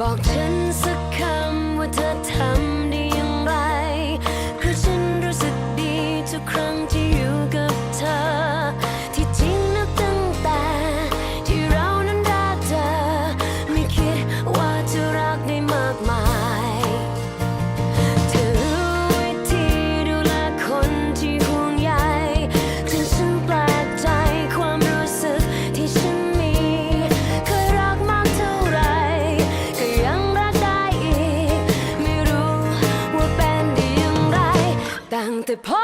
บอกฉันสักคำว่าเธอทำ upon